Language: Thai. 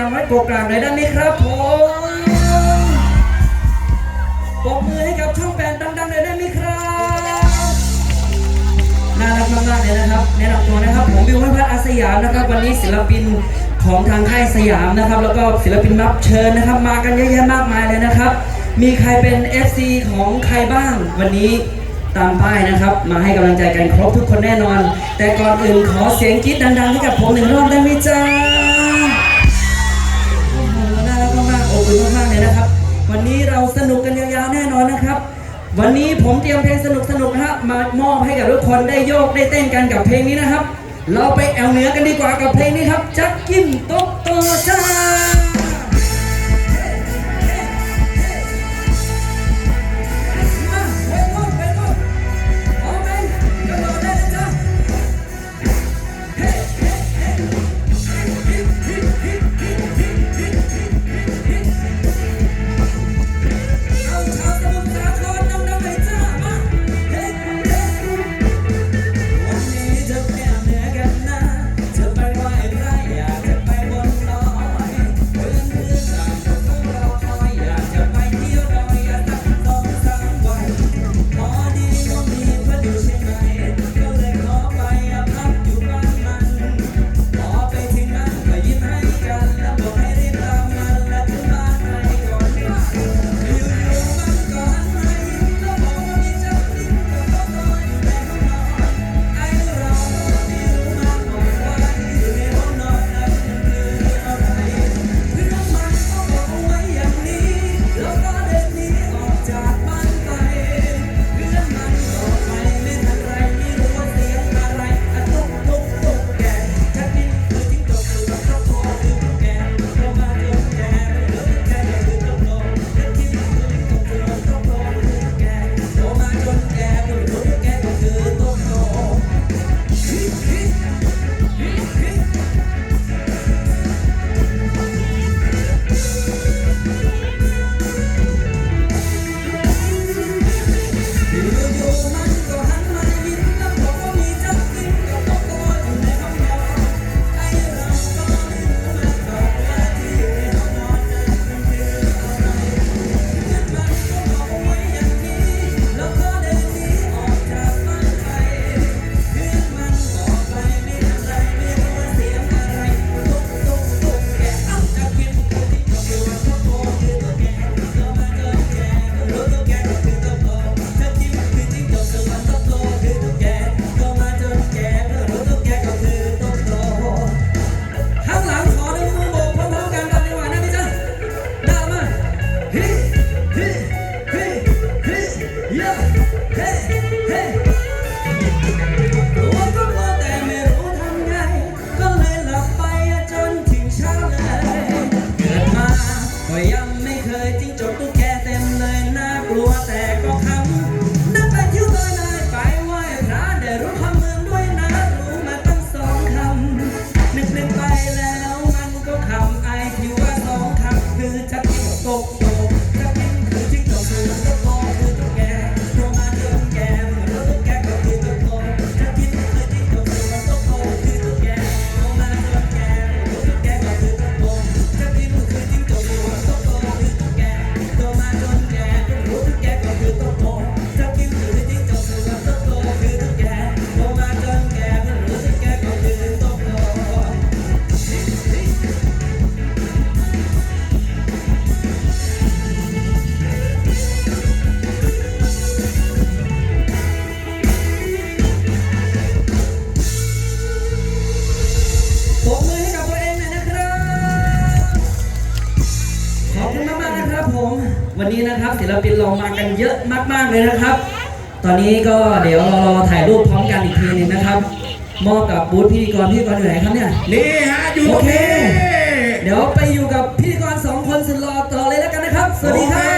างไว้ตัวกรมงเลยได้ไหมครับผมปรบมือให้กับช่องแปดดังๆเลยได้ไหมครับน่ารักมากๆเลยนะครับแนะนำตัวนะครับผมวิวพัฒน์อาสยามนะครับ วันนี้ศิลปินของทางค่ายสยามนะครับ แล้วก็ศิลปินรับเชิญนะครับ มากันเยอะแยะมากมายเลยนะครับ มีใครเป็น FC ของใครบ้าง วันนี้ตามป้ายนะครับ มาให้กำลังใจกันครบทุกคนแน่นอน แต่ก่อนอื่นขอเสียงกรี๊ดดังๆให้กับผมหนึ่งรอบได้ไหมจ๊ะ วันนี้ผมเตรียมเพลงสนุกๆนุกนะฮะมามอบให้กับทุกคนได้โยกได้เต้นกันกับเพลงนี้นะครับ เราไปแอวเหนือกันดีกว่ากับเพลงนี้ครับ จักกิมตกโตชา ไม่เคยจิ้งจกตุ๊กแกเต็มเลยน่ากลัวแต่ก็ นะครับศิลปินลองมากันเยอะมาก ๆเลยนะครับ ตอนนี้ก็เดี๋ยวรอถ่ายรูปพร้อมกันอีกทีนึงนะครับมอบกับบูธพิธีกรพิธีกรอยู่ไหนครับเนี่ยนี่ฮะอยู่โอเคเดี๋ยวไปอยู่กับพิธีกรสองคนสุดหล่อต่อเลยแล้วกันนะครับ สวัสดีครับ